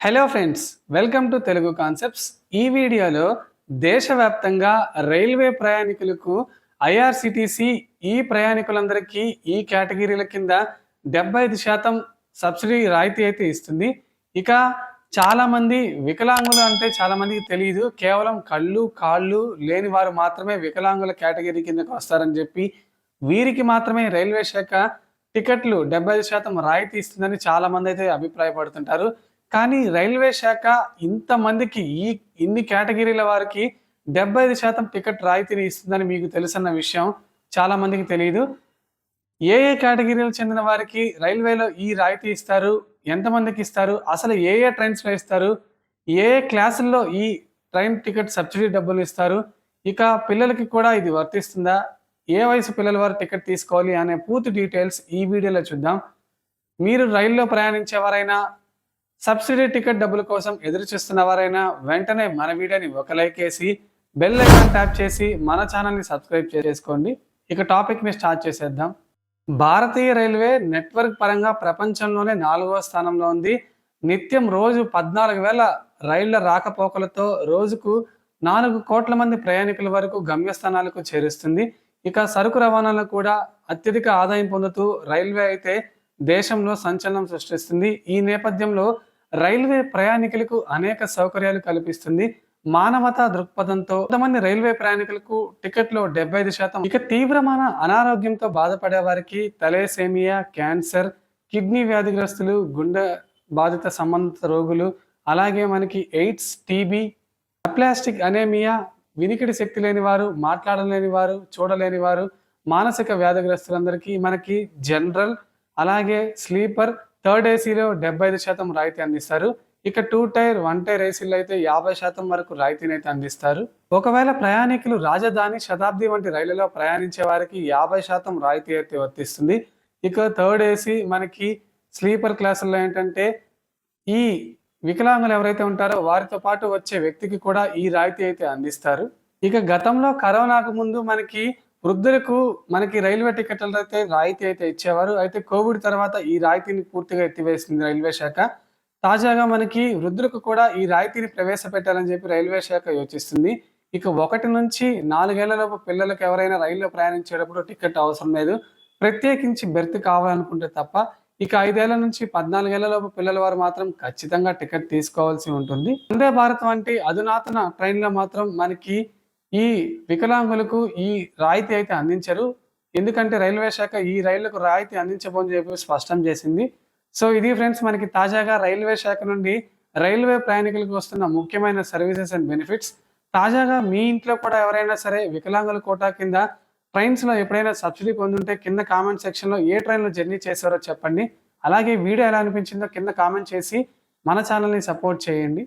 Hello friends welcome to Telugu concepts ఈ వీడియోలో దేశవ్యాప్తంగా రైల్వే ప్రయాణికులకు ఐఆర్సిటిసి ఈ ప్రయాణికులందరికీ ఈ కేటగిరీల కింద డెబ్బై ఐదు శాతం సబ్సిడీ రాయితీ అయితే ఇస్తుంది. ఇక చాలామంది వికలాంగులు అంటే చాలామందికి తెలియదు కేవలం కళ్ళు కాళ్ళు లేని వారు మాత్రమే వికలాంగుల కేటగిరీ కిందకు వస్తారని చెప్పి వీరికి మాత్రమే రైల్వే శాఖ టికెట్లు డెబ్బై ఐదు శాతం రాయితీ ఇస్తుందని చాలా మంది అయితే అభిప్రాయపడుతుంటారు. కానీ రైల్వే శాఖ ఇంతమందికి ఈ ఇన్ని కేటగిరీల వారికి డెబ్బై ఐదు శాతం టికెట్ రాయితీని ఇస్తుందని మీకు తెలుసన్న విషయం చాలా మందికి తెలియదు. ఏ ఏ కేటగిరీలకు చెందిన వారికి రైల్వేలో ఈ రాయితీ ఇస్తారు? ఎంతమందికి ఇస్తారు? అసలు ఏ ఏ ట్రైన్స్లో ఇస్తారు? ఏ ఏ క్లాసుల్లో ఈ ట్రైన్ టికెట్ సబ్సిడీ డబ్బులు ఇస్తారు? ఇక పిల్లలకి కూడా ఇది వర్తిస్తుందా? ఏ వయసు పిల్లల వారు టికెట్ తీసుకోవాలి అనే పూర్తి డీటెయిల్స్ ఈ వీడియోలో చూద్దాం. మీరు రైల్లో ప్రయాణించేవారైనా సబ్సిడీ టికెట్ డబ్బుల కోసం ఎదురు చూస్తున్న వారైనా వెంటనే మన వీడియోని ఒక లైక్ వేసి బెల్ ఐకాన్ ట్యాప్ చేసి మన ఛానల్ని సబ్స్క్రైబ్ చేసుకోండి ఇక టాపిక్ని స్టార్ట్ చేసేద్దాం. భారతీయ రైల్వే నెట్వర్క్ పరంగా ప్రపంచంలోనే నాలుగవ స్థానంలో ఉంది. నిత్యం రోజు పద్నాలుగు వేల రైళ్ళ రాకపోకలతో రోజుకు నాలుగు కోట్ల మంది ప్రయాణికుల వరకు గమ్యస్థానాలకు చేరుస్తుంది. ఇక సరుకు రవాణాలో కూడా అత్యధిక ఆదాయం పొందుతూ రైల్వే అయితే దేశంలో సంచలనం సృష్టిస్తుంది. ఈ నేపథ్యంలో రైల్వే ప్రయాణికులకు అనేక సౌకర్యాలు కల్పిస్తుంది. మానవతా దృక్పథంతో కొంతమంది రైల్వే ప్రయాణికులకు టికెట్లో డెబ్బై ఐదు శాతం. ఇక తీవ్రమైన అనారోగ్యంతో బాధపడే వారికి తలేసేమియా క్యాన్సర్ కిడ్నీ వ్యాధిగ్రస్తులు గుండె బాధిత సంబంధిత రోగులు అలాగే మనకి ఎయిడ్స్ టీబీ అప్లాస్టిక్ అనేమియా వినికిడి శక్తి లేని వారు మాట్లాడలేని వారు చూడలేని వారు మానసిక వ్యాధిగ్రస్తులందరికీ మనకి జనరల్ అలాగే స్లీపర్ థర్డ్ ఏసీలో డెబ్బై ఐదు శాతం రాయితీ అందిస్తారు. ఇక టూ టైర్ వన్ టైర్ ఏసీలు అయితే యాభై శాతం వరకు రాయితీని అయితే అందిస్తారు. ఒకవేళ ప్రయాణికులు రాజధాని శతాబ్ది వంటి రైళ్ళలో ప్రయాణించే వారికి యాభై శాతం రాయితీ అయితే వర్తిస్తుంది. ఇక థర్డ్ ఏసీ మనకి స్లీపర్ క్లాసుల్లో ఏంటంటే ఈ వికలాంగులు ఎవరైతే ఉంటారో వారితో పాటు వచ్చే వ్యక్తికి కూడా ఈ రాయితీ అయితే అందిస్తారు. ఇక గతంలో కరోనాకు ముందు మనకి వృద్ధులకు మనకి రైల్వే టికెట్ల అయితే రాయితీ అయితే ఇచ్చేవారు. అయితే కోవిడ్ తర్వాత ఈ రాయితీని పూర్తిగా ఎత్తివేసింది రైల్వే శాఖ. తాజాగా మనకి వృద్ధులకు కూడా ఈ రాయితీని ప్రవేశపెట్టాలని చెప్పి రైల్వే శాఖ యోచిస్తుంది. ఇక ఒకటి నుంచి నాలుగేళ్ళలోపు పిల్లలకు ఎవరైనా రైల్లో ప్రయాణించేటప్పుడు టికెట్ అవసరం లేదు. ప్రత్యేకించి బెర్త్ కావాలనుకుంటే తప్ప ఇక ఐదేళ్ళ నుంచి పద్నాలుగేళ్ళలోపు పిల్లల వారు మాత్రం ఖచ్చితంగా టికెట్ తీసుకోవాల్సి ఉంటుంది. వందే భారత్ వంటి అధునాతన ట్రైన్లో మాత్రం మనకి ఈ వికలాంగులకు ఈ రాయితీ అయితే అందించరు. ఎందుకంటే రైల్వే శాఖ ఈ రైళ్ళకు రాయితీ అందించబోని చెప్పి స్పష్టం చేసింది. సో ఇది ఫ్రెండ్స్ మనకి తాజాగా రైల్వే శాఖ నుండి రైల్వే ప్రయాణికులకు వస్తున్న ముఖ్యమైన సర్వీసెస్ అండ్ బెనిఫిట్స్. తాజాగా మీ ఇంట్లో కూడా ఎవరైనా సరే వికలాంగుల కోటా కింద ట్రైన్స్లో ఎప్పుడైనా సబ్సిడీ పొందుంటే కింద కామెంట్ సెక్షన్లో ఏ ట్రైన్లో జర్నీ చేశారో చెప్పండి. అలాగే వీడియో ఎలా అనిపించిందో కింద కామెంట్ చేసి మన ఛానల్ని సపోర్ట్ చేయండి.